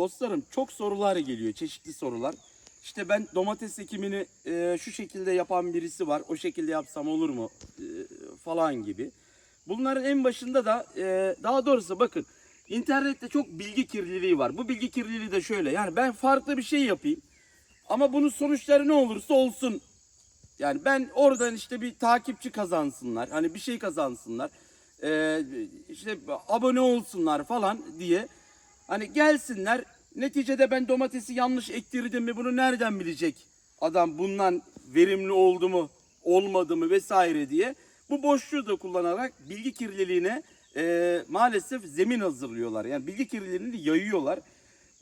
Dostlarım çok sorular geliyor, çeşitli sorular. İşte ben domates ekimini e, şu şekilde yapan birisi var. O şekilde yapsam olur mu? E, falan gibi. Bunların en başında da e, daha doğrusu bakın internette çok bilgi kirliliği var. Bu bilgi kirliliği de şöyle. Yani ben farklı bir şey yapayım. Ama bunun sonuçları ne olursa olsun. Yani ben oradan işte bir takipçi kazansınlar. Hani bir şey kazansınlar. E, işte abone olsunlar falan diye. Hani gelsinler. Neticede ben domatesi yanlış ektirdim mi bunu nereden bilecek adam bundan verimli oldu mu olmadı mı vesaire diye. Bu boşluğu da kullanarak bilgi kirliliğine e, maalesef zemin hazırlıyorlar. Yani bilgi kirliliğini de yayıyorlar.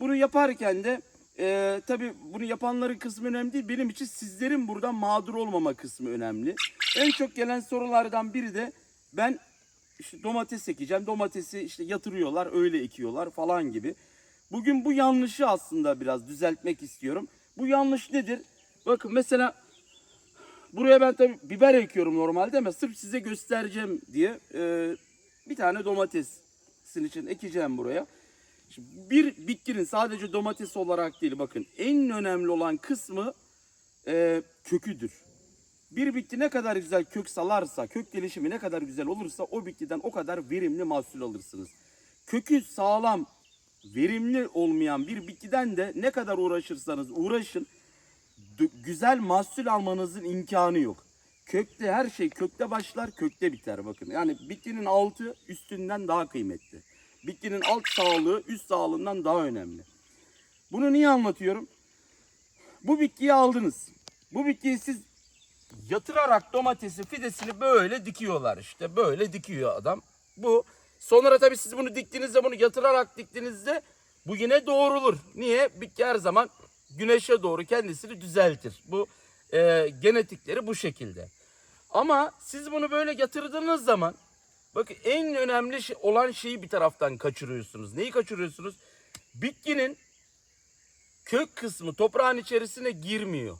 Bunu yaparken de e, tabii bunu yapanların kısmı önemli değil. Benim için sizlerin buradan mağdur olmama kısmı önemli. En çok gelen sorulardan biri de ben işte domates ekeceğim. Domatesi işte yatırıyorlar, öyle ekiyorlar falan gibi. Bugün bu yanlışı aslında biraz düzeltmek istiyorum. Bu yanlış nedir? Bakın mesela buraya ben tabii biber ekiyorum normalde ama sırf size göstereceğim diye e, bir tane domatesin için ekeceğim buraya. Şimdi bir bitkinin sadece domates olarak değil bakın en önemli olan kısmı e, köküdür. Bir bitki ne kadar güzel kök salarsa, kök gelişimi ne kadar güzel olursa o bitkiden o kadar verimli mahsul alırsınız. Kökü sağlam, verimli olmayan bir bitkiden de ne kadar uğraşırsanız uğraşın güzel mahsul almanızın imkanı yok. Kökte her şey kökte başlar, kökte biter bakın. Yani bitkinin altı üstünden daha kıymetli. Bitkinin alt sağlığı üst sağlığından daha önemli. Bunu niye anlatıyorum? Bu bitkiyi aldınız. Bu bitkiyi siz yatırarak domatesi fidesini böyle dikiyorlar işte. Böyle dikiyor adam. Bu sonra tabii siz bunu diktiğinizde bunu yatırarak diktiğinizde bu yine doğrulur. Niye? Bitki her zaman güneşe doğru kendisini düzeltir. Bu e, genetikleri bu şekilde. Ama siz bunu böyle yatırdığınız zaman bakın en önemli şey, olan şeyi bir taraftan kaçırıyorsunuz. Neyi kaçırıyorsunuz? Bitkinin kök kısmı toprağın içerisine girmiyor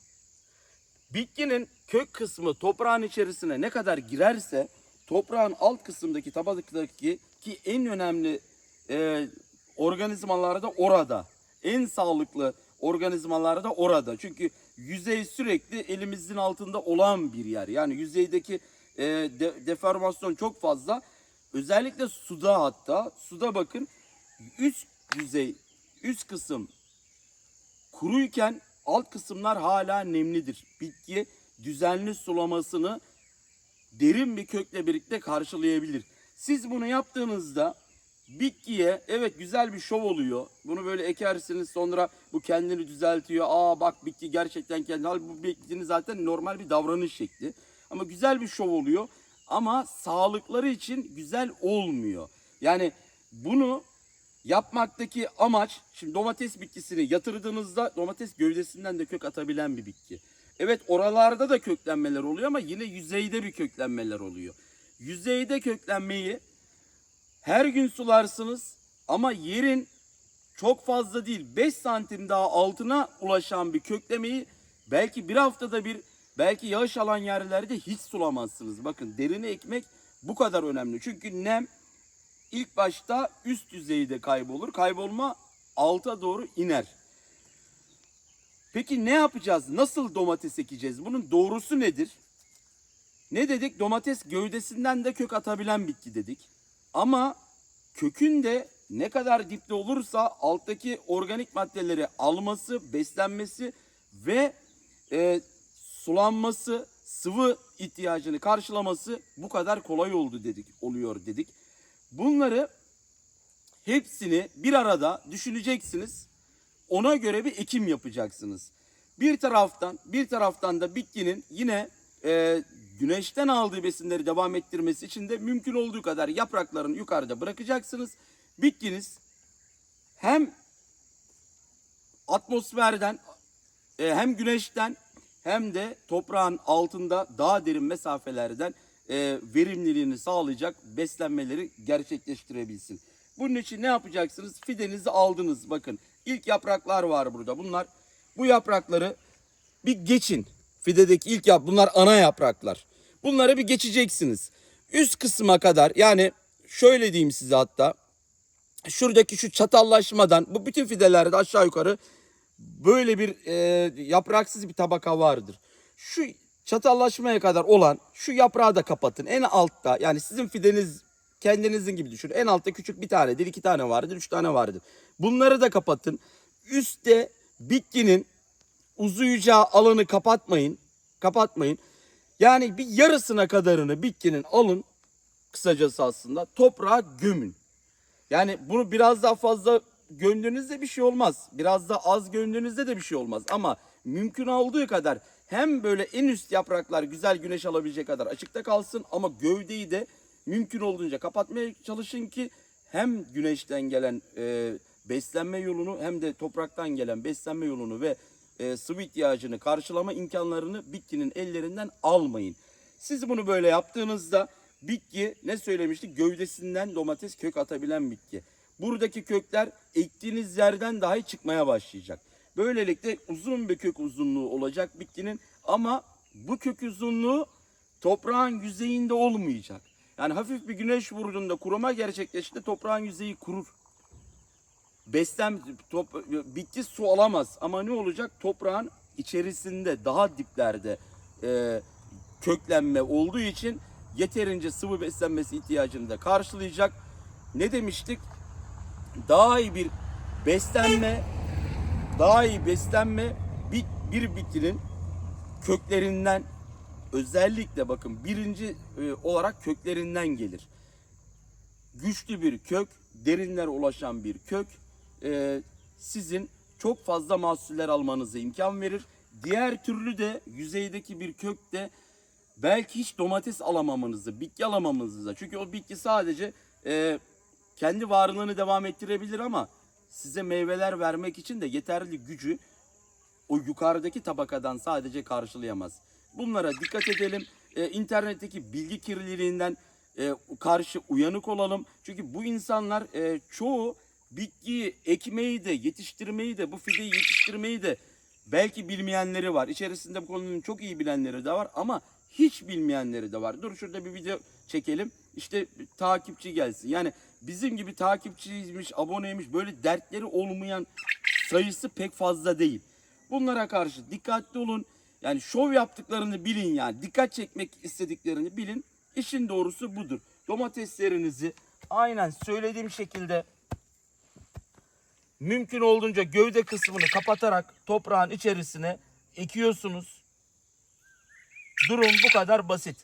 bitkinin kök kısmı toprağın içerisine ne kadar girerse toprağın alt kısmındaki tabakadaki ki en önemli e, organizmalar da orada. En sağlıklı organizmalar da orada. Çünkü yüzey sürekli elimizin altında olan bir yer. Yani yüzeydeki e, de- deformasyon çok fazla. Özellikle suda hatta suda bakın üst yüzey üst kısım kuruyken alt kısımlar hala nemlidir. Bitki düzenli sulamasını derin bir kökle birlikte karşılayabilir. Siz bunu yaptığınızda bitkiye evet güzel bir şov oluyor. Bunu böyle ekersiniz sonra bu kendini düzeltiyor. Aa bak bitki gerçekten kendi hal bu bitkinin zaten normal bir davranış şekli. Ama güzel bir şov oluyor. Ama sağlıkları için güzel olmuyor. Yani bunu yapmaktaki amaç şimdi domates bitkisini yatırdığınızda domates gövdesinden de kök atabilen bir bitki. Evet oralarda da köklenmeler oluyor ama yine yüzeyde bir köklenmeler oluyor. Yüzeyde köklenmeyi her gün sularsınız ama yerin çok fazla değil 5 santim daha altına ulaşan bir köklemeyi belki bir haftada bir belki yağış alan yerlerde hiç sulamazsınız. Bakın derine ekmek bu kadar önemli. Çünkü nem ilk başta üst düzeyde kaybolur. Kaybolma alta doğru iner. Peki ne yapacağız? Nasıl domates ekeceğiz? Bunun doğrusu nedir? Ne dedik? Domates gövdesinden de kök atabilen bitki dedik. Ama kökün de ne kadar dipte olursa alttaki organik maddeleri alması, beslenmesi ve e, sulanması, sıvı ihtiyacını karşılaması bu kadar kolay oldu dedik, oluyor dedik. Bunları hepsini bir arada düşüneceksiniz. Ona göre bir ekim yapacaksınız. Bir taraftan bir taraftan da bitkinin yine e, güneşten aldığı besinleri devam ettirmesi için de mümkün olduğu kadar yapraklarını yukarıda bırakacaksınız. Bitkiniz hem atmosferden e, hem güneşten hem de toprağın altında daha derin mesafelerden e, verimliliğini sağlayacak beslenmeleri gerçekleştirebilsin. Bunun için ne yapacaksınız? Fidenizi aldınız bakın. ilk yapraklar var burada. Bunlar bu yaprakları bir geçin. Fidedeki ilk yap bunlar ana yapraklar. Bunları bir geçeceksiniz. Üst kısma kadar yani şöyle diyeyim size hatta şuradaki şu çatallaşmadan bu bütün fidelerde aşağı yukarı böyle bir e, yapraksız bir tabaka vardır. Şu çatallaşmaya kadar olan şu yaprağı da kapatın. En altta yani sizin fideniz kendinizin gibi düşünün. En altta küçük bir tane, iki tane vardır, üç tane vardır. Bunları da kapatın. Üstte bitkinin uzayacağı alanı kapatmayın. Kapatmayın. Yani bir yarısına kadarını bitkinin alın kısacası aslında toprağa gömün. Yani bunu biraz daha fazla gömdüğünüzde bir şey olmaz. Biraz da az gömdüğünüzde de bir şey olmaz. Ama mümkün olduğu kadar hem böyle en üst yapraklar güzel güneş alabilecek kadar açıkta kalsın ama gövdeyi de mümkün olduğunca kapatmaya çalışın ki hem güneşten gelen e, beslenme yolunu hem de topraktan gelen beslenme yolunu ve e, sıvı ihtiyacını karşılama imkanlarını bitkinin ellerinden almayın. Siz bunu böyle yaptığınızda bitki ne söylemiştik? Gövdesinden domates kök atabilen bitki. Buradaki kökler ektiğiniz yerden dahi çıkmaya başlayacak. Böylelikle uzun bir kök uzunluğu olacak bitkinin ama bu kök uzunluğu toprağın yüzeyinde olmayacak. Yani hafif bir güneş vurduğunda kuruma gerçekleşti toprağın yüzeyi kurur. Beslen top, bitki su alamaz ama ne olacak? Toprağın içerisinde daha diplerde e, köklenme olduğu için yeterince sıvı beslenmesi ihtiyacını da karşılayacak. Ne demiştik? Daha iyi bir beslenme, daha iyi beslenme bir, bir bitkinin köklerinden özellikle bakın birinci e, olarak köklerinden gelir. Güçlü bir kök, derinlere ulaşan bir kök e, sizin çok fazla mahsuller almanıza imkan verir. Diğer türlü de yüzeydeki bir kök de belki hiç domates alamamanızı, bitki alamamanızı. Çünkü o bitki sadece e, kendi varlığını devam ettirebilir ama size meyveler vermek için de yeterli gücü o yukarıdaki tabakadan sadece karşılayamaz. Bunlara dikkat edelim. Ee, internetteki bilgi kirliliğinden e, karşı uyanık olalım. Çünkü bu insanlar e, çoğu bitkiyi ekmeyi de yetiştirmeyi de bu fideyi yetiştirmeyi de belki bilmeyenleri var. İçerisinde bu konunun çok iyi bilenleri de var ama hiç bilmeyenleri de var. Dur şurada bir video çekelim. İşte takipçi gelsin. Yani bizim gibi takipçiymiş, aboneymiş böyle dertleri olmayan sayısı pek fazla değil. Bunlara karşı dikkatli olun. Yani şov yaptıklarını bilin yani. Dikkat çekmek istediklerini bilin. İşin doğrusu budur. Domateslerinizi aynen söylediğim şekilde mümkün olduğunca gövde kısmını kapatarak toprağın içerisine ekiyorsunuz. Durum bu kadar basit.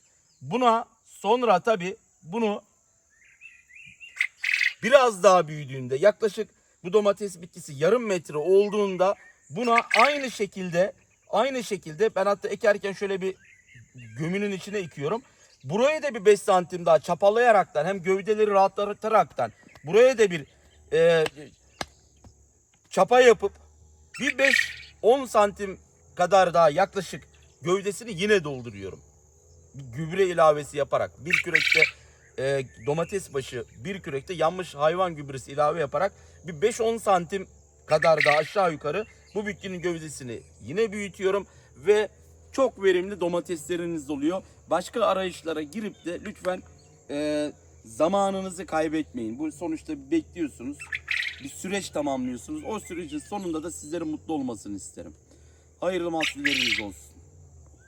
Buna sonra tabi bunu biraz daha büyüdüğünde yaklaşık bu domates bitkisi yarım metre olduğunda buna aynı şekilde aynı şekilde ben hatta ekerken şöyle bir gömünün içine ekiyorum. Buraya da bir 5 santim daha çapalayaraktan hem gövdeleri rahatlataraktan buraya da bir e, çapa yapıp bir 5-10 santim kadar daha yaklaşık gövdesini yine dolduruyorum. Bir gübre ilavesi yaparak bir kürekte e, domates başı bir kürekte yanmış hayvan gübresi ilave yaparak bir 5-10 santim kadar daha aşağı yukarı bu bitkinin gövdesini yine büyütüyorum ve çok verimli domatesleriniz oluyor. Başka arayışlara girip de lütfen e, zamanınızı kaybetmeyin. Bu sonuçta bekliyorsunuz. Bir süreç tamamlıyorsunuz. O sürecin sonunda da sizlerin mutlu olmasını isterim. Hayırlı mahsulleriniz olsun.